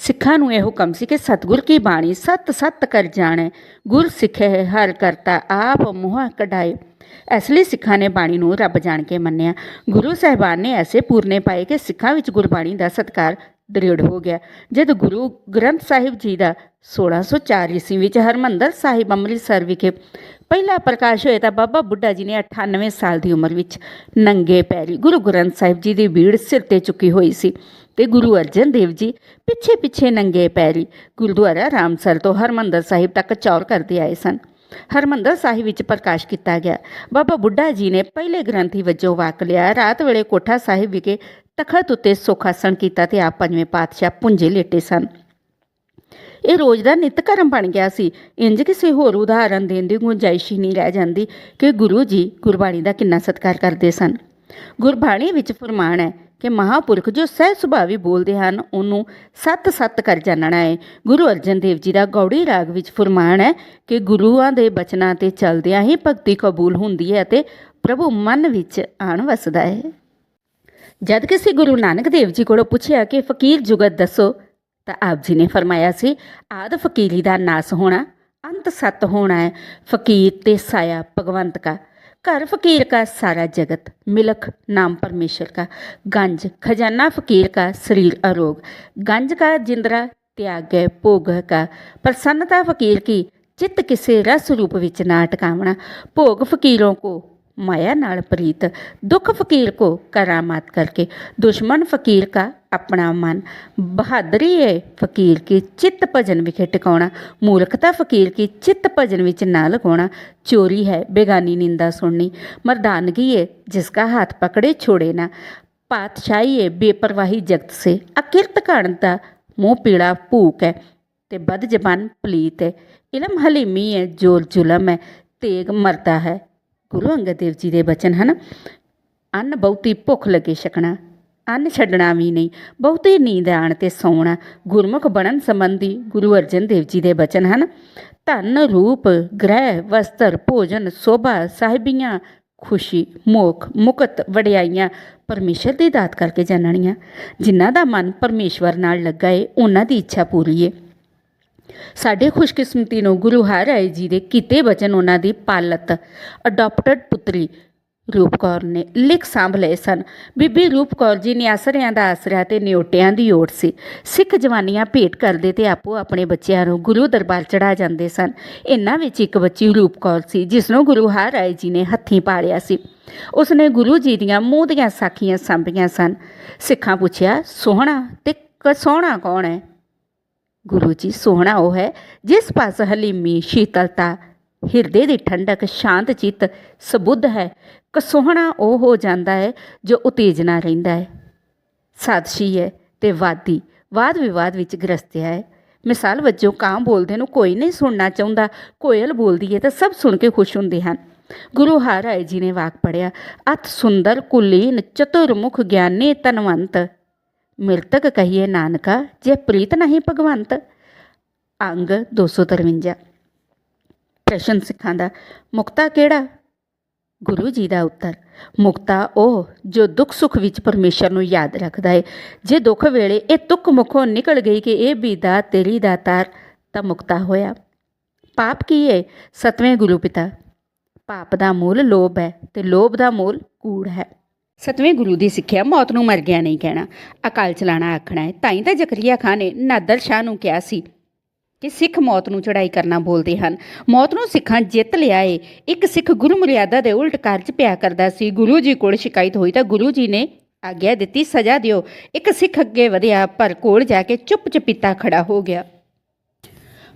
ਸਿੱਖਾਂ ਨੂੰ ਇਹ ਹੁਕਮ ਸੀ ਕਿ ਸਤਿਗੁਰ ਕੀ ਬਾਣੀ, ਸਤ ਸਤ ਕਰ ਜਾਣੈ, ਗੁਰ ਸਿੱਖੇ ਹਰ ਕਰਤਾ ਆਪ ਮੋਹ ਕਢਾਏ। ਇਸ ਲਈ ਸਿੱਖਾਂ ਨੇ ਬਾਣੀ ਨੂੰ ਰੱਬ ਜਾਣ ਕੇ ਮੰਨਿਆ। ਗੁਰੂ ਸਾਹਿਬਾਨ ਨੇ ਐਸੇ ਪੂਰਨੇ ਪਾਏ ਕਿ ਸਿੱਖਾਂ ਵਿੱਚ ਗੁਰਬਾਣੀ ਦਾ ਸਤਕਾਰ ਦ੍ਰਿੜ ਹੋ ਗਿਆ। ਜਦ ਗੁਰੂ ਗ੍ਰੰਥ ਸਾਹਿਬ ਜੀ ਦਾ 1604 ਈਸਵੀ ਵਿੱਚ ਹਰਮੰਦਰ ਸਾਹਿਬ ਅੰਮ੍ਰਿਤਸਰ ਵਿਖੇ ਪਹਿਲਾ ਪ੍ਰਕਾਸ਼ ਹੋਇਆ ਤਾਂ ਬਾਬਾ ਬੁੱਢਾ ਜੀ ਨੇ 98 ਸਾਲ ਦੀ ਉਮਰ ਵਿੱਚ ਨੰਗੇ ਪੈਰੀ ਗੁਰੂ ਗ੍ਰੰਥ ਸਾਹਿਬ ਜੀ ਦੀ ਬੀੜ ਸਿਰ ਤੇ ਚੁੱਕੀ ਹੋਈ ਸੀ। ਤੇ ਗੁਰੂ ਅਰਜਨ ਦੇਵ ਜੀ ਪਿੱਛੇ ਪਿੱਛੇ ਨੰਗੇ ਪੈਰੀ ਗੁਰਦੁਆਰਾ ਰਾਮਸਰ ਤੋਂ ਹਰਮੰਦਰ ਸਾਹਿਬ ਤੱਕ ਚੌਰ ਕਰਦੇ ਆਏ ਸਨ। ਹਰਮੰਦਰ ਸਾਹਿਬ ਵਿੱਚ ਪ੍ਰਕਾਸ਼ ਕੀਤਾ ਗਿਆ। ਬਾਬਾ ਬੁੱਢਾ ਜੀ ਨੇ ਪਹਿਲੇ ਗ੍ਰੰਥੀ ਵਜੋਂ ਵਾਕ ਲਿਆ। ਰਾਤ ਵੇਲੇ ਕੋਠਾ ਸਾਹਿਬ ਵਿਖੇ ਤਖਤ ਉੱਤੇ ਸੁਖਾਸਣ ਕੀਤਾ ਤੇ ਆਪ ਪੰਜਵੇਂ ਪਾਤਸ਼ਾਹ ਪੁੰਜੇ ਲੇਟੇ ਸਨ। ਇਹ ਰੋਜ਼ ਦਾ ਨਿਤ ਕਰਮ ਬਣ ਗਿਆ ਸੀ। ਇੰਜ ਕਿਸੇ ਹੋਰ ਉਦਾਹਰਨ ਦੇਣ ਦੀ ਗੁੰਜਾਇਸ਼ ਹੀ ਨਹੀਂ ਰਹਿ ਜਾਂਦੀ ਕਿ ਗੁਰੂ ਜੀ ਗੁਰਬਾਣੀ ਦਾ ਕਿੰਨਾ ਸਤਿਕਾਰ ਕਰਦੇ ਸਨ। ਗੁਰਬਾਣੀ ਵਿੱਚ ਫਰਮਾਨ ਹੈ ਕਿ ਮਹਾਪੁਰਖ ਜੋ ਸਹਿ ਸੁਭਾਵੀ ਬੋਲਦੇ ਹਨ, ਉਹਨੂੰ ਸਤ ਸਤ ਕਰ ਜਾਣਨਾ ਹੈ। ਗੁਰੂ ਅਰਜਨ ਦੇਵ ਜੀ ਦਾ ਗੌੜੀ ਰਾਗ ਵਿੱਚ ਫਰਮਾਨ ਹੈ ਕਿ ਗੁਰੂਆਂ ਦੇ ਬਚਨਾਂ ਤੇ ਚੱਲਦਿਆਂ ਹੀ ਭਗਤੀ ਕਬੂਲ ਹੁੰਦੀ ਹੈ ਅਤੇ ਪ੍ਰਭੂ ਮਨ ਵਿੱਚ ਆਣ ਵਸਦਾ ਹੈ। ਜਦ ਕਿਸੇ ਗੁਰੂ ਨਾਨਕ ਦੇਵ ਜੀ ਕੋਲੋਂ ਪੁੱਛਿਆ ਕਿ ਫਕੀਰ ਜੁਗਤ ਦੱਸੋ, ਤਾਂ ਆਪ ਜੀ ਨੇ ਫਰਮਾਇਆ ਸੀ, ਆਦ ਫਕੀਰੀ ਦਾ ਨਾਸ ਹੋਣਾ, ਅੰਤ ਸਤ ਹੋਣਾ ਹੈ। ਫਕੀਰ ਤੇ ਸਾਇਆ ਭਗਵੰਤ ਕਾ। ਘਰ ਫਕੀਰ का सारा जगत मिलक नाम परमेश्वर का गंज खजाना फकीर का शरीर अरोग गंज का जिंदरा त्याग है भोग का प्रसन्नता फकीर की चित्त किसे रस रूप विच ना टकावना भोग फकीरों को ਮਾਇਆ ਨਾਲ ਪ੍ਰੀਤ दुख ਫਕੀਰ ਕੋ ਕਰਾਮਾਤ ਕਰਕੇ। दुश्मन ਫਕੀਰ ਕਾ ਆਪਣਾ ਮਨ, ਬਹਾਦਰੀ ਹੈ ਫਕੀਰ ਕੀ ਚਿੱਤ ਭਜਨ ਵਿਖੇ ਟਿਕਾਉਣਾ। ਮੂਰਖਤਾ ਫਕੀਰ ਕੀ ਚਿੱਤ ਭਜਨ ਵਿੱਚ ਨਾ ਲਗਾਉਣਾ। ਚੋਰੀ ਹੈ, ਬੇਗਾਨੀ ਨਿੰਦਾ ਸੁਣਨੀ। ਮਰਦਾਨਗੀ ਹੈ ਜਿਸ ਕਾ ਹੱਥ ਪਕੜੇ ਛੋੜੇ ਨਾ। ਪਾਤਸ਼ਾਹੀ ਹੈ ਬੇਪਰਵਾਹੀ ਜਗਤ ਸੇ। ਅਕਿਰਤ ਘਣ ਦਾ ਮੂੰਹ ਪੀੜਾ ਭੂਕ ਹੈ ਤੇ ਬਦ ਜ਼ਬਾਨ ਪਲੀਤ ਹੈ। ਇਲਮ ਹਲੀਮੀ ਹੈ ਜ਼ੋਰ ਜ਼ੁਲਮ ਹੈ, ਤੇਗ ਮਰਦਾ ਹੈ। ਗੁਰੂ ਅੰਗਦ ਦੇਵ ਜੀ ਦੇ ਬਚਨ ਹਨ, ਅੰਨ ਬਹੁਤੀ ਭੁੱਖ ਲੱਗੇ ਛਕਣਾ, ਅੰਨ ਛੱਡਣਾ ਵੀ ਨਹੀਂ, ਬਹੁਤੀ ਨੀਂਦ ਆਣ ਤੇ ਸੌਣਾ, ਗੁਰਮੁਖ ਬਣਨ ਸੰਬੰਧੀ ਗੁਰੂ ਅਰਜਨ ਦੇਵ ਜੀ ਦੇ ਬਚਨ ਹਨ, ਧਨ ਰੂਪ ਗ੍ਰਹਿ ਵਸਤਰ ਭੋਜਨ ਸੋਭਾ ਸਾਹਿਬੀਆਂ ਖੁਸ਼ੀ, ਮੋਖ ਮੁਕਤ ਵਡਿਆਈਆਂ, ਪਰਮੇਸ਼ਰ ਦੀ ਦਾਤ ਕਰਕੇ ਜਾਣਣੀਆਂ ਜਿਨ੍ਹਾਂ ਦਾ ਮਨ ਪਰਮੇਸ਼ਵਰ ਨਾਲ ਲੱਗਾ ਏ, ਉਹਨਾਂ ਦੀ ਇੱਛਾ ਪੂਰੀ ਏ। ਸਾਡੇ ਖੁਸ਼ਕਿਸਮਤੀ ਨੂੰ ਗੁਰੂ ਹਰ ਰਾਏ ਜੀ ਦੇ ਕੀਤੇ ਬਚਨ ਉਹਨਾਂ ਦੀ ਪਾਲਤ ਅਡਾਪਟਡ ਪੁੱਤਰੀ ਰੂਪ ਕੌਰ ਨੇ ਲਿਖ ਸਾਂਭ ਲਏ ਸਨ। ਬੀਬੀ ਰੂਪ ਕੌਰ ਜੀ ਨਿਆਸਰਿਆਂ ਦਾ ਆਸਰਾ ਤੇ ਨਿਉਟਿਆਂ ਦੀ ਓਟ ਸੀ। ਸਿੱਖ ਜਵਾਨੀਆਂ ਭੇਟ ਕਰਦੇ ਤੇ ਆਪੋ ਆਪਣੇ ਬੱਚਿਆਂ ਨੂੰ ਗੁਰੂ ਦਰਬਾਰ ਚੜਾ ਜਾਂਦੇ ਸਨ। ਇਹਨਾਂ ਵਿੱਚ ਇੱਕ ਬੱਚੀ ਰੂਪ ਕੌਰ ਸੀ, ਜਿਸ ਨੂੰ ਗੁਰੂ ਹਰ ਰਾਏ ਜੀ ਨੇ ਹੱਥੀਂ ਪਾਲਿਆ ਸੀ। ਉਸਨੇ ਗੁਰੂ ਜੀ ਦੀਆਂ ਮੂੰਹ ਦੀਆਂ ਸਾਖੀਆਂ ਸਾਂਭੀਆਂ ਸਨ। ਸਿੱਖਾਂ ਪੁੱਛਿਆ, ਸੋਹਣਾ ਤੇ ਕਸੋਹਣਾ ਕੌਣ ਹੈ? ਗੁਰੂ ਜੀ, ਸੋਹਣਾ ਉਹ ਹੈ, ਜਿਸ ਪਾਸ ਹਲੀਮੀ ਸ਼ੀਤਲਤਾ, ਹਿਰਦੇ ਦੀ ਠੰਡਕ, ਸ਼ਾਂਤ ਚਿੱਤ, ਸਬੁੱਧ ਹੈ। ਕਸੋਹਣਾ ਉਹ ਹੋ ਜਾਂਦਾ ਹੈ, ਜੋ ਉਤੇਜਨਾ ਰਹਿੰਦਾ ਹੈ। ਸਾਦਸ਼ੀ ਹੈ ਤੇ ਵਾਦੀ, ਵਾਦ ਵਿਵਾਦ ਵਿੱਚ ਗ੍ਰਸਤਿਆ ਹੈ। ਮਿਸਾਲ ਵਜੋਂ ਕਾਂ ਬੋਲਦੇ ਨੂੰ ਕੋਈ ਨਹੀਂ ਸੁਣਨਾ ਚਾਹੁੰਦਾ, ਕੋਇਲ ਬੋਲਦੀ ਹੈ ਤਾਂ ਸਭ ਸੁਣ ਕੇ ਖੁਸ਼ ਹੁੰਦੇ ਹਨ। ਗੁਰੂ ਹਰਿ ਜੀ ਨੇ ਵਾਕ ਪੜਿਆ ਅਤ ਸੁੰਦਰ ਕੁਲੀਨ ਚਤੁਰਮੁਖ ਗਿਆਨੀ ਤਨਵੰਤ ਮਿਰਤਕ ਕਹੀਏ ਨਾਨਕਾ, ਜੇ ਪ੍ਰੀਤ ਨਹੀਂ ਭਗਵੰਤ। ਅੰਗ 253 ਪ੍ਰਸ਼ਨ ਸਿੱਖਾਂ ਦਾ ਮੁਕਤਾ ਕਿਹੜਾ? ਗੁਰੂ ਜੀ ਦਾ ਉੱਤਰ, ਮੁਕਤਾ ਉਹ ਜੋ ਦੁੱਖ ਸੁੱਖ ਵਿੱਚ ਪਰਮੇਸ਼ਰ ਨੂੰ ਯਾਦ ਰੱਖਦਾ ਹੈ ਜੇ ਦੁੱਖ ਵੇਲੇ ਇਹ ਤੁਕ ਮੁਖੋਂ ਨਿਕਲ ਗਈ ਕਿ ਇਹ ਵੀ ਦਾ ਤੇਰੀ ਦਾਤਾਰ ਤਾਂ ਮੁਕਤਾ ਹੋਇਆ। ਪਾਪ ਕੀ ਹੈ ਸਤਵੇਂ ਗੁਰੂ ਪਿਤਾ। ਪਾਪ ਦਾ ਮੂਲ ਲੋਭ ਹੈ ਤੇ ਲੋਭ ਦਾ ਮੂਲ ਕੂੜ ਹੈ। ਸਤਵੇਂ ਗੁਰੂ ਦੀ ਸਿੱਖਿਆ ਮੌਤ ਨੂੰ ਮਰ ਗਿਆ ਨਹੀਂ ਕਹਿਣਾ। ਅਕਾਲ ਚਲਾਣਾ ਆਖਣਾ ਹੈ। ਤਾਂ ਹੀ ਤਾਂ ਜ਼ਕਰੀਆ ਖਾਨ ਨੇ ਨਾਦਰ ਸ਼ਾਹ ਨੂੰ ਕਿਹਾ ਸੀ ਕਿ ਸਿੱਖ ਮੌਤ ਨੂੰ ਚੜਾਈ ਕਰਨਾ ਬੋਲਦੇ ਹਨ। ਮੌਤ ਨੂੰ ਸਿੱਖਾਂ ਜਿੱਤ ਲਿਆ ਏ। ਇੱਕ ਸਿੱਖ ਗੁਰੂ ਮਰਿਆਦਾ ਦੇ ਉਲਟ ਕਾਰਜ ਪਿਆ ਕਰਦਾ ਸੀ। ਗੁਰੂ ਜੀ ਕੋਲ ਸ਼ਿਕਾਇਤ ਹੋਈ ਤਾਂ ਗੁਰੂ ਜੀ ਨੇ ਆਗਿਆ ਦਿੱਤੀ, ਸਜ਼ਾ ਦਿਓ। ਇੱਕ ਸਿੱਖ ਅੱਗੇ ਵਧਿਆ, ਪਰ ਕੋਲ ਜਾ ਕੇ ਚੁੱਪ ਚਪੀਤਾ ਖੜਾ ਹੋ ਗਿਆ।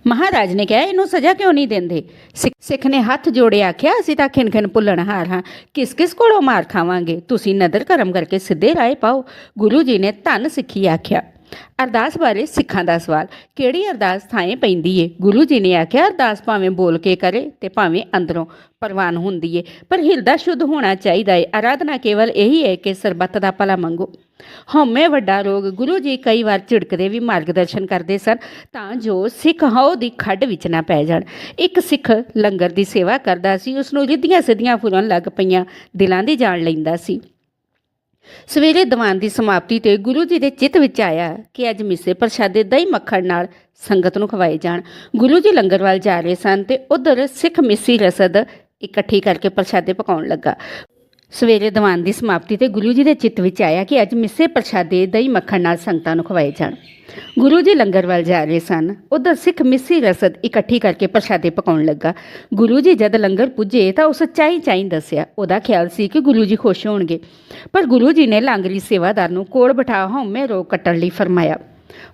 ਮਹਾਰਾਜ ਨੇ ਕਿਹਾ, ਇਹਨੂੰ ਸਜ਼ਾ ਕਿਉਂ ਨਹੀਂ ਦਿੰਦੇ? ਸਿੱਖ ਸਿੱਖ ਨੇ ਹੱਥ ਜੋੜੇ ਆਖਿਆ, ਅਸੀਂ ਤਾਂ ਖਿੰਨ ਖਿੰਨ ਭੁੱਲਣ ਹਾਰ ਹਾਂ। ਕਿਸ ਕਿਸ ਕੋਲੋਂ ਮਾਰ ਖਾਵਾਂਗੇ? ਤੁਸੀਂ ਨਦਰ ਕਰਮ ਕਰਕੇ ਸਿੱਧੇ ਰਾਏ ਪਾਓ। ਗੁਰੂ ਜੀ ਨੇ ਧੰਨ ਸਿੱਖੀ ਆਖਿਆ। ਅਰਦਾਸ ਬਾਰੇ ਸਿੱਖਾਂ ਦਾ ਸਵਾਲ, ਕਿਹੜੀ ਅਰਦਾਸ ਥਾਏ ਪੈਂਦੀ ਏ? ਗੁਰੂ ਜੀ ਨੇ ਆਖਿਆ, ਅਰਦਾਸ ਭਾਵੇਂ ਬੋਲ ਕੇ ਕਰੇ ਤੇ ਭਾਵੇਂ ਅੰਦਰੋਂ ਪ੍ਰਵਾਨ ਹੁੰਦੀ ਏ। ਪਰ ਹਿਰਦਾ ਸ਼ੁੱਧ ਹੋਣਾ ਚਾਹੀਦਾ ਏ। ਆਰਾਧਨਾ ਕੇਵਲ ਇਹੀ ਹੈ ਕਿ ਸਰਬੱਤ ਦਾ ਭਲਾ ਮੰਗੋ। ਹਉਮੈ ਵੱਡਾ ਰੋਗ, ਗੁਰੂ ਜੀ ਕਈ ਵਾਰ ਝਿੜਕਦੇ ਵੀ ਮਾਰਗਦਰਸ਼ਨ ਕਰਦੇ ਸਨ, ਤਾਂ ਜੋ ਸਿੱਖ ਹਉ ਦੀ ਖੱਡ ਵਿੱਚ ਨਾ ਪੈ ਜਾਣ। ਇੱਕ ਸਿੱਖ ਲੰਗਰ ਦੀ ਸੇਵਾ ਕਰਦਾ ਸੀ ਉਸ ਨੂੰ ਰਿੱਧੀਆਂ ਸਿੱਧੀਆਂ ਫੁਰਨ ਲੱਗ ਪਈਆਂ, ਦਿਲਾਂ ਦੀ ਜਾਣ ਲੈਂਦਾ ਸੀ। ਸਵੇਰੇ ਦੀਵਾਨ ਦੀ ਸਮਾਪਤੀ ਤੇ ਗੁਰੂ ਜੀ ਦੇ ਚਿੱਤ ਵਿੱਚ ਆਇਆ ਕਿ ਅੱਜ ਮਿੱਸੇ ਪ੍ਰਸ਼ਾਦੇ ਦਹੀਂ ਮੱਖਣ ਨਾਲ ਸੰਗਤ ਨੂੰ ਖਵਾਏ ਜਾਣ। ਗੁਰੂ ਜੀ ਲੰਗਰ ਵੱਲ ਜਾ ਰਹੇ ਸਨ ਤੇ ਉਧਰ ਸਿੱਖ ਮਿੱਸੀ ਰਸਦ ਇਕੱਠੀ ਕਰਕੇ ਪ੍ਰਸ਼ਾਦੇ ਪਕਾਉਣ ਲੱਗਾ। ਸਵੇਰੇ ਦੀਵਾਨ ਦੀ ਸਮਾਪਤੀ ਤੇ ਗੁਰੂ ਜੀ ਦੇ ਚਿੱਤ ਵਿੱਚ ਆਇਆ ਕਿ ਅੱਜ ਮਿੱਸੇ ਪ੍ਰਸ਼ਾਦੇ ਦਹੀਂ ਮੱਖਣ ਨਾਲ ਸੰਗਤਾਂ ਨੂੰ ਖਵਾਏ ਜਾਣ। ਗੁਰੂ ਜੀ ਲੰਗਰ ਵੱਲ ਜਾ ਰਹੇ ਸਨ। ਉਧਰ ਸਿੱਖ ਮਿੱਸੀ ਰਸਦ ਇਕੱਠੀ ਕਰਕੇ ਪ੍ਰਸ਼ਾਦੇ ਪਕਾਉਣ ਲੱਗਾ। ਗੁਰੂ ਜੀ ਜਦ ਲੰਗਰ ਪੁੱਜੇ ਤਾਂ ਉਸ ਚਾਈ ਚਾਈ ਦੱਸਿਆ। ਉਹਦਾ ਖਿਆਲ ਸੀ ਕਿ ਗੁਰੂ ਜੀ ਖੁਸ਼ ਹੋਣਗੇ। ਪਰ ਗੁਰੂ ਜੀ ਨੇ ਲਾਂਗਰੀ ਸੇਵਾਦਾਰ ਨੂੰ ਕੋਲ ਬਿਠਾ ਹਉਮੈ ਰੋਗ ਕੱਟਣ ਲਈ ਫਰਮਾਇਆ।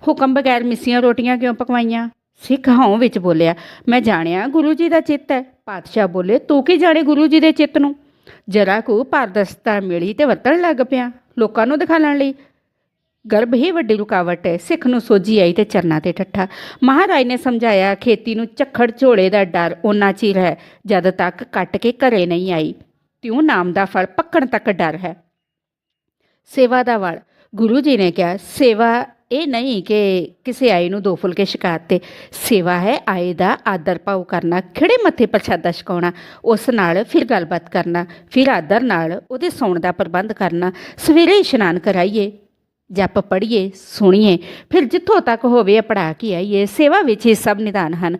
ਹੁਕਮ ਬਗੈਰ ਮਿੱਸੀਆਂ ਰੋਟੀਆਂ ਕਿਉਂ ਪਕਵਾਈਆਂ? ਸਿੱਖ ਹਉ ਵਿੱਚ ਬੋਲਿਆ, ਮੈਂ ਜਾਣਿਆ ਗੁਰੂ ਜੀ ਦਾ ਚਿੱਤ ਹੈ। ਪਾਤਸ਼ਾਹ ਬੋਲੇ, ਤੂੰ ਕੀ ਜਾਣੇ ਗੁਰੂ ਜੀ ਦੇ ਚਿੱਤ ਨੂੰ? ਜਰਾ ਕੁ ਪਾਰਦਰਸ਼ਤਾ ਮਿਲੀ ਤੇ ਵਰਤਣ ਲੱਗ ਪਿਆ ਲੋਕਾਂ ਨੂੰ ਦਿਖਾਉਣ ਲਈ। ਗਰਭ ਹੀ ਵੱਡੀ ਰੁਕਾਵਟ ਹੈ, ਸਿੱਖ ਨੂੰ ਸੋਝੀ ਆਈ ਤੇ ਚਰਨਾਂ ਤੇ ਠੱਠਾ। ਮਹਾਰਾਜ ਨੇ ਸਮਝਾਇਆ, ਖੇਤੀ ਨੂੰ ਝੱਖੜ ਝੋਲੇ ਦਾ ਡਰ ਉਹਨਾਂ ਚਿਰ ਹੈ, ਜਦ ਤੱਕ ਕੱਟ ਕੇ ਘਰੇ ਨਹੀਂ ਆਈ। ਤਿਉ ਨਾਮ ਦਾ ਫਲ ਪੱਕਣ ਤੱਕ ਡਰ ਹੈ। ਸੇਵਾ ਦਾ ਵਲ। ਗੁਰੂ ਜੀ ਨੇ ਕਿਹਾ, ਸੇਵਾ ਇਹ ਨਹੀਂ ਕਿ ਕਿਸੇ ਆਏ ਨੂੰ ਦੋ ਫੁਲਕੇ ਛਕਾਤੇ ਸੇਵਾ ਹੈ, ਆਏ ਦਾ ਆਦਰ ਭਾਉ ਕਰਨਾ ਖਿੜੇ ਮੱਥੇ ਪ੍ਰਸ਼ਾਦਾ ਛਕਾਉਣਾ, ਉਸ ਨਾਲ ਫਿਰ ਗੱਲਬਾਤ ਕਰਨਾ, ਫਿਰ ਆਦਰ ਨਾਲ ਉਹਦੇ ਸੌਣ ਦਾ ਪ੍ਰਬੰਧ ਕਰਨਾ, ਸਵੇਰੇ ਇਸ਼ਨਾਨ ਕਰਾਈਏ, ਜਪ ਪੜ੍ਹੀਏ, ਸੁਣੀਏ, ਫਿਰ ਜਿੱਥੋਂ ਤੱਕ ਹੋਵੇ ਪੜਾ ਕੇ ਆਈਏ, ਸੇਵਾ ਵਿੱਚ ਇਹ ਸਭ ਨਿਦਾਨ ਹਨ।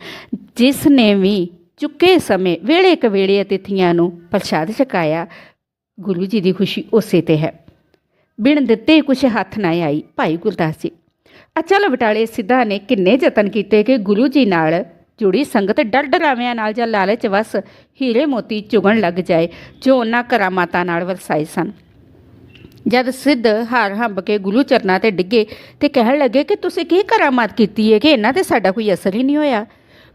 ਜਿਸ ਨੇ ਵੀ ਚੁੱਕੇ ਸਮੇਂ ਵੇਲੇ ਕਵੇਲੇ ਅਤਿਥੀਆਂ ਨੂੰ ਪ੍ਰਸ਼ਾਦ ਛਕਾਇਆ, ਗੁਰੂ ਜੀ ਦੀ ਖੁਸ਼ੀ ਉਸੇ ਤੇ ਹੈ। ਬਿਨ ਦਿੱਤੇ ਕੁਛ ਹੱਥ ਨਾ ਆਈ, ਭਾਈ ਗੁਰਦਾਸ ਜੀ। ਅਚਲ ਬਟਾਲੇ ਸਿੱਧਾ ਨੇ ਕਿੰਨੇ ਯਤਨ ਕੀਤੇ ਕਿ ਗੁਰੂ ਜੀ ਨਾਲ ਜੁੜੀ ਸੰਗਤ ਡਰ ਡਰਾਵਿਆਂ ਨਾਲ ਜਾਂ ਲਾਲਚ ਵਸ ਹੀਰੇ ਮੋਤੀ ਚੁਗਣ ਲੱਗ ਜਾਏ, ਜੋ ਉਹਨਾਂ ਕਰਾਮਾਤਾਂ ਨਾਲ ਵਰਸਾਏ ਸਨ। ਜਦ ਸਿੱਧ ਹਾਰ ਹੰਬ ਕੇ ਗੁਰੂ ਚਰਨਾਂ ਤੇ ਡਿੱਗੇ ਤੇ ਕਹਿਣ ਲੱਗੇ ਕਿ ਤੁਸੀਂ ਕੀ ਕਰਾਮਾਤ ਕੀਤੀ ਹੈ ਕਿ ਇਹਨਾਂ ਤੇ ਸਾਡਾ ਕੋਈ ਅਸਰ ਹੀ ਨਹੀਂ ਹੋਇਆ?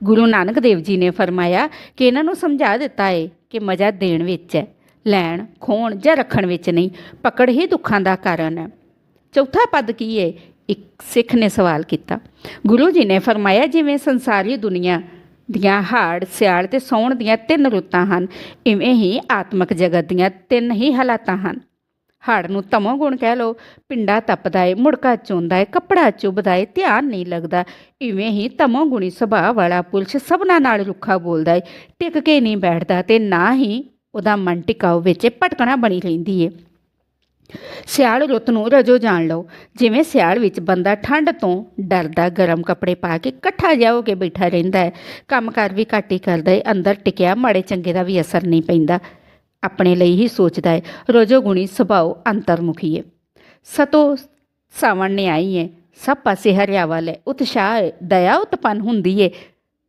ਗੁਰੂ ਨਾਨਕ ਦੇਵ ਜੀ ਨੇ ਫਰਮਾਇਆ ਕਿ ਇਹਨਾਂ ਨੂੰ ਸਮਝਾ ਦਿੱਤਾ ਹੈ ਕਿ ਮਜ਼ਾ ਦੇਣ ਵਿੱਚ ਹੈ, ਲੈਣ, ਖੋਣ ਜਾਂ ਰੱਖਣ ਵਿੱਚ ਨਹੀਂ, ਪਕੜ ਹੀ ਦੁੱਖਾਂ ਦਾ ਕਾਰਨ ਹੈ। ਚੌਥਾ ਪਦ ਕੀ ਹੈ ਇੱਕ ਸਿੱਖ ਨੇ ਸਵਾਲ ਕੀਤਾ, ਗੁਰੂ ਜੀ ਨੇ ਫਰਮਾਇਆ ਜਿਵੇਂ ਸੰਸਾਰੀ ਦੁਨੀਆ ਦੀਆਂ ਹਾੜ, ਸਿਆਲ ਤੇ ਸੌਣ ਦੀਆਂ ਤਿੰਨ ਰੁੱਤਾਂ ਹਨ, ਇਵੇਂ ਹੀ ਆਤਮਿਕ ਜਗਤ ਦੀਆਂ ਤਿੰਨ ਹੀ ਹਾਲਾਤਾਂ ਹਨ। ਹਾੜ ਨੂੰ ਤਮੋ ਗੁਣ ਕਹਿ ਲੋ ਪਿੰਡਾ ਤਪਦਾ ਏ, ਮੁੜਕਾ ਚੋਂਦਾ ਏ, ਕੱਪੜਾ ਚੁੱਭਦਾ ਏ, ਧਿਆਨ ਨਹੀਂ ਲੱਗਦਾ, ਇਵੇਂ ਹੀ ਤਮੋ ਗੁਣੀ ਸੁਭਾਅ ਵਾਲਾ ਪੁਰਸ਼ ਸਭਨਾ ਨਾਲ ਰੁੱਖਾ ਬੋਲਦਾ ਏ, ਟਿਕ ਕੇ ਨਹੀਂ ਬੈਠਦਾ ਤੇ ਨਾ ਹੀ ਉਹਦਾ ਮਨ ਟਿਕਾਉ ਵਿੱਚ ਭਟਕਣਾ ਬਣੀ ਰਹਿੰਦੀ ਏ। ਸਿਆਲ ਰੁੱਤ ਨੂੰ ਰਜੋ ਜਾਣ ਲਓ। ਜਿਵੇਂ ਸਿਆਲ ਵਿੱਚ ਬੰਦਾ ਠੰਡ ਤੋਂ ਡਰਦਾ, ਗਰਮ ਕੱਪੜੇ ਪਾ ਕੇ ਇਕੱਠਾ ਜਿਹਾ ਹੋ ਕੇ ਬੈਠਾ ਰਹਿੰਦਾ ਹੈ। ਕੰਮਕਾਰ ਵੀ ਘੱਟ ਹੀ ਕਰਦਾ ਹੈ। ਅੰਦਰ ਟਿਕਿਆ ਮਾੜੇ ਚੰਗੇ ਦਾ ਵੀ ਅਸਰ ਨਹੀਂ ਪੈਂਦਾ। ਆਪਣੇ ਲਈ ਹੀ ਸੋਚਦਾ ਹੈ, ਰਜੋ ਗੁਣੀ ਸੁਭਾਅ ਅੰਤਰਮੁਖੀ ਹੈ। ਸਤੋ ਸਾਵਣ ਨੇ ਆਈ ਹੈ, ਸਭ ਪਾਸੇ ਹਰਿਆਵਲ ਹੈ। ਉਤਸ਼ਾਹ, ਦਇਆ ਉਤਪੰਨ ਹੁੰਦੀ ਹੈ।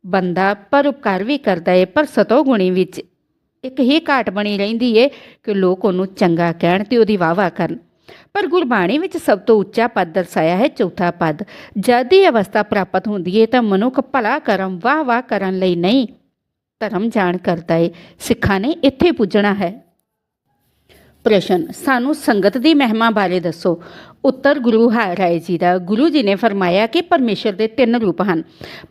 ਬੰਦਾ ਪਰਉਪਕਾਰ ਵੀ ਕਰਦਾ ਹੈ, ਪਰ ਸਤੋ ਗੁਣੀ ਵਿੱਚ ਇੱਕ ਹੀ ਘਾਟ ਬਣੀ ਰਹਿੰਦੀ ਏ ਕਿ ਲੋਕ ਉਹਨੂੰ ਚੰਗਾ ਕਹਿਣ ਤੇ ਉਹਦੀ ਵਾਵਾ ਕਰਨ। ਪਰ ਗੁਰਬਾਣੀ ਵਿੱਚ ਸਭ ਤੋਂ ਉੱਚਾ ਪਦ ਦਰਸਾਇਆ ਹੈ ਚੌਥਾ ਪਦ। ਜਦ ਇਹ ਅਵਸਥਾ ਪ੍ਰਾਪਤ ਹੁੰਦੀ ਏ ਤਾਂ ਮਨੁੱਖ ਭਲਾ ਕਰਮ ਵਾਹ ਵਾਹ ਕਰਨ ਲਈ ਨਹੀਂ, ਧਰਮ ਜਾਣ ਕਰਦਾ ਏ। ਸਿੱਖਾਂ ਨੇ ਇੱਥੇ ਪੁੱਜਣਾ ਹੈ। ਪ੍ਰਸ਼ਨ, ਸਾਨੂੰ ਸੰਗਤ ਦੀ ਮਹਿਮਾ ਬਾਰੇ ਦੱਸੋ। ਉੱਤਰ ਗੁਰੂ ਰਾਏ ਜੀ ਦਾ ਗੁਰੂ ਜੀ ਨੇ ਫਰਮਾਇਆ ਕਿ ਪਰਮੇਸ਼ਰ ਦੇ ਤਿੰਨ ਰੂਪ ਹਨ।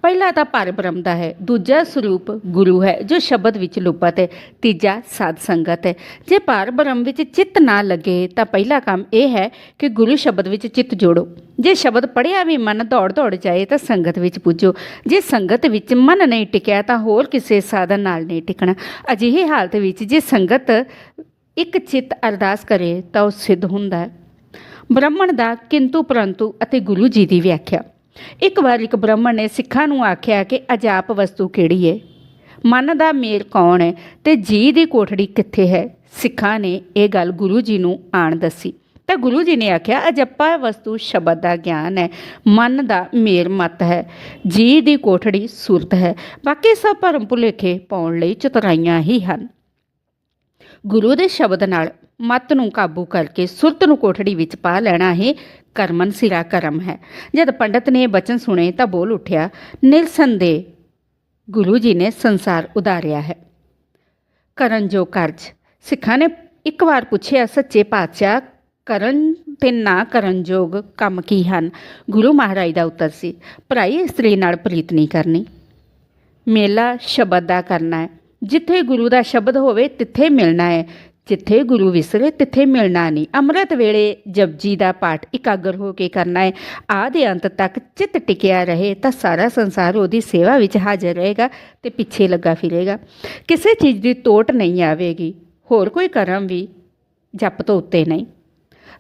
ਪਹਿਲਾ ਤਾਂ ਪਰ ਬ੍ਰਹਮ ਦਾ ਹੈ, ਦੂਜਾ ਸਰੂਪ ਗੁਰੂ ਹੈ, ਜੋ ਸ਼ਬਦ ਵਿੱਚ ਲੁਪਤ ਹੈ, ਤੀਜਾ ਸਾਧ ਸੰਗਤ ਹੈ। ਜੇ ਪਰ ਬ੍ਰਹਮ ਵਿੱਚ ਚਿੱਤ ਨਾ ਲੱਗੇ, ਤਾਂ ਪਹਿਲਾ ਕੰਮ ਇਹ ਹੈ ਕਿ ਗੁਰੂ ਸ਼ਬਦ ਵਿੱਚ ਚਿੱਤ ਜੋੜੋ। ਜੇ ਸ਼ਬਦ ਪੜਿਆ ਵੀ ਮਨ ਦੌੜ ਦੌੜ ਜਾਏ, ਤਾਂ ਸੰਗਤ ਵਿੱਚ ਪੁੱਜੋ। ਜੇ ਸੰਗਤ ਵਿੱਚ ਮਨ ਨਹੀਂ ਟਿਕਿਆ, ਤਾਂ ਹੋਰ ਕਿਸੇ ਸਾਧਨ ਨਾਲ ਨਹੀਂ ਟਿਕਣਾ। ਅਜਿਹੀ ਹਾਲਤ ਵਿੱਚ ਜੇ ਸੰਗਤ ਇੱਕ ਚਿੱਤ ਅਰਦਾਸ ਕਰੇ, ਤਾਂ ਉਹ ਸਿੱਧ ਹੁੰਦਾ ਹੈ। ਬ੍ਰਾਹਮਣ ਦਾ ਕਿੰਤੂ ਪਰੰਤੂ ਅਤੇ ਗੁਰੂ ਜੀ ਦੀ ਵਿਆਖਿਆ। ਇੱਕ ਵਾਰ ਇੱਕ ਬ੍ਰਾਹਮਣ ਨੇ ਸਿੱਖਾਂ ਨੂੰ ਆਖਿਆ ਕਿ ਅਜਾਪ ਵਸਤੂ ਕਿਹੜੀ ਹੈ ਮਨ ਦਾ ਮੇਲ ਕੌਣ ਹੈ ਤੇ ਜੀ ਦੀ ਕੋਠੜੀ ਕਿੱਥੇ ਹੈ? ਸਿੱਖਾਂ ਨੇ ਇਹ ਗੱਲ ਗੁਰੂ ਜੀ ਨੂੰ ਆਣ ਦੱਸੀ। ਤਾਂ ਗੁਰੂ ਜੀ ਨੇ ਆਖਿਆ, ਅਜੱਪਾ ਵਸਤੂ ਸ਼ਬਦ ਦਾ ਗਿਆਨ ਹੈ ਮਨ ਦਾ ਮੇਰ ਮਤ ਹੈ। ਜੀ ਦੀ ਕੋਠੜੀ ਸੁਰਤ ਹੈ। ਬਾਕੀ ਸਭ ਭਰਮ ਭੁਲੇਖੇ ਪਾਉਣ ਲਈ ਚਤਰਾਈਆਂ ਹੀ ਹਨ। ਗੁਰੂ ਦੇ ਸ਼ਬਦ ਨਾਲ ਮਤ ਨੂੰ ਕਾਬੂ ਕਰਕੇ ਸੁਰਤ ਨੂੰ ਕੋਠੜੀ ਵਿੱਚ ਪਾ ਲੈਣਾ ਹੀ ਕਰਮਨ ਸਿਰਾ ਕਰਮ ਹੈ। ਜਦ ਪੰਡਤ ਨੇ ਇਹ ਬਚਨ ਸੁਣੇ ਤਾਂ ਬੋਲ ਉੱਠਿਆ ਨਿਰਸੰਦੇਹ ਗੁਰੂ ਜੀ ਨੇ ਸੰਸਾਰ ਉਧਾਰਿਆ ਹੈ। ਕਰਨ ਜੋ ਕਾਰਜ। ਸਿੱਖਾਂ ਨੇ ਇੱਕ ਵਾਰ ਪੁੱਛਿਆ, ਸੱਚੇ ਪਾਤਸ਼ਾਹ, ਕਰਨ ਤੇ ਨਾ ਕਰਨ ਯੋਗ ਕੰਮ ਕੀ ਹਨ? ਗੁਰੂ ਮਹਾਰਾਜ ਦਾ ਉੱਤਰ ਸੀ, ਭਰਾਈ, ਇਸਤਰੀ ਨਾਲ ਪ੍ਰੀਤ ਨਹੀਂ ਕਰਨੀ। ਮੇਲਾ ਸ਼ਬਦ ਦਾ ਕਰਨਾ ਹੈ। ਜਿੱਥੇ ਗੁਰੂ ਦਾ ਸ਼ਬਦ ਹੋਵੇ, ਤਿੱਥੇ ਮਿਲਣਾ ਹੈ। ਜਿੱਥੇ ਗੁਰੂ ਵਿਸਰੇ, ਤਿੱਥੇ ਮਿਲਣਾ ਨਹੀਂ। ਅੰਮ੍ਰਿਤ ਵੇਲੇ ਜਪਜੀ ਦਾ ਪਾਠ ਇਕਾਗਰ ਹੋ ਕੇ ਕਰਨਾ ਹੈ। ਆਦਿ ਅੰਤ ਤੱਕ ਚਿੱਤ ਟਿਕਿਆ ਰਹੇ, ਤਾਂ ਸਾਰਾ ਸੰਸਾਰ ਉਹਦੀ ਸੇਵਾ ਵਿੱਚ ਹਾਜ਼ਰ ਰਹੇਗਾ ਤੇ ਪਿੱਛੇ ਲੱਗਾ ਫਿਰੇਗਾ। ਕਿਸੇ ਚੀਜ਼ ਦੀ ਤੋਟ ਨਹੀਂ ਆਵੇਗੀ, ਹੋਰ ਕੋਈ ਕਰਮ ਵੀ ਜਪ ਤੋਂ ਉੱਤੇ ਨਹੀਂ।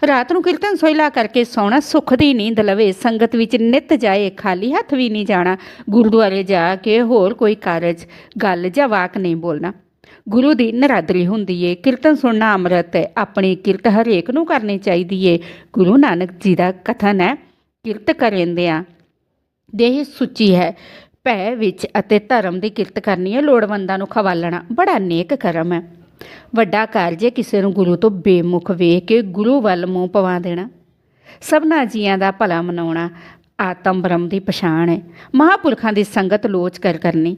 ਰਾਤ ਨੂੰ ਕੀਰਤਨ ਸੋਇਲਾ ਕਰਕੇ ਸੌਣਾ ਸੁੱਖ ਦੀ ਨੀਂਦ ਲਵੇ, ਸੰਗਤ ਵਿੱਚ ਨਿਤ ਜਾਏ, ਖਾਲੀ ਹੱਥ ਵੀ ਨਹੀਂ ਜਾਣਾ, ਗੁਰਦੁਆਰੇ ਜਾ ਕੇ ਹੋਰ ਕੋਈ ਕਾਰਜ, ਗੱਲ ਜਾਂ ਵਾਕ ਨਹੀਂ ਬੋਲਣਾ। ਗੁਰੂ ਦੀ ਨਰਾਦਰੀ ਹੁੰਦੀ ਏ। ਕੀਰਤਨ ਸੁਣਨਾ ਅੰਮ੍ਰਿਤ ਹੈ ਆਪਣੀ ਕਿਰਤ ਹਰੇਕ ਨੂੰ ਕਰਨੀ ਚਾਹੀਦੀ ਏ। ਗੁਰੂ ਨਾਨਕ ਜੀ ਦਾ ਕਥਨ ਹੈ, ਕਿਰਤ ਕਰੇਂਦਿਆਂ ਦੇਹ ਸੁੱਚੀ ਹੈ। ਭੈ ਵਿੱਚ ਅਤੇ ਧਰਮ ਦੀ ਕਿਰਤ ਕਰਨੀ ਹੈ ਲੋੜਵੰਦਾਂ ਨੂੰ ਖਵਾਲਣਾ ਬੜਾ ਨੇਕ ਕਰਮ ਹੈ। ਵੱਡਾ ਕਾਰਜ ਹੈ ਕਿਸੇ ਨੂੰ ਗੁਰੂ ਤੋਂ ਬੇਮੁਖ ਵੇਖ ਕੇ ਗੁਰੂ ਵੱਲ ਮੂੰਹ ਪਵਾ ਦੇਣਾ। ਸਭਨਾ ਜੀਆਂ ਦਾ ਭਲਾ ਮਨਾਉਣਾ ਆਤਮ ਬ੍ਰਹਮ ਦੀ ਪਛਾਣ ਹੈ ਮਹਾਪੁਰਖਾਂ ਦੀ ਸੰਗਤ ਲੋਚ ਕਰ ਕਰਨੀ।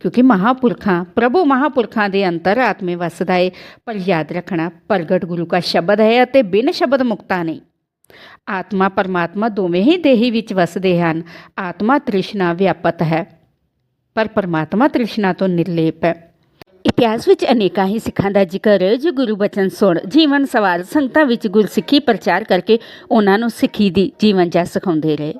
ਕਿਉਂਕਿ ਮਹਾਪੁਰਖਾਂ ਪ੍ਰਭੂ ਮਹਾਪੁਰਖਾਂ ਦੇ ਅੰਤਰ ਆਤਮੇ ਵਸਦਾ ਹੈ ਪਰ ਯਾਦ ਰੱਖਣਾ ਪ੍ਰਗਟ ਗੁਰੂ ਦਾ ਸ਼ਬਦ ਹੈ ਅਤੇ ਬਿਨ ਸ਼ਬਦ ਮੁਕਤਾ ਨਹੀਂ ਆਤਮਾ ਪਰਮਾਤਮਾ ਦੋਵੇਂ ਹੀ ਦੇਹੀ ਵਿੱਚ ਵਸਦੇ ਹਨ ਆਤਮਾ ਤ੍ਰਿਸ਼ਨਾ ਵਿਆਪਤ ਹੈ ਪਰ ਪਰਮਾਤਮਾ ਤ੍ਰਿਸ਼ਨਾ ਤੋਂ ਨਿਰਲੇਪ ਹੈ ਇਤਿਹਾਸ ਵਿੱਚ ਅਨੇਕਾਂ ਹੀ ਸਿੱਖਾਂ ਦਾ ਜ਼ਿਕਰ ਜੋ ਗੁਰੂ ਬਚਨ ਸੁਣ ਜੀਵਨ ਸਵਾਰ ਸੰਗਤਾਂ ਵਿੱਚ ਗੁਰਸਿੱਖੀ ਪ੍ਰਚਾਰ ਕਰਕੇ ਉਹਨਾਂ ਨੂੰ ਸਿੱਖੀ ਦੀ ਜੀਵਨ ਜਸ ਸਿਖਾਉਂਦੇ ਰਹੇ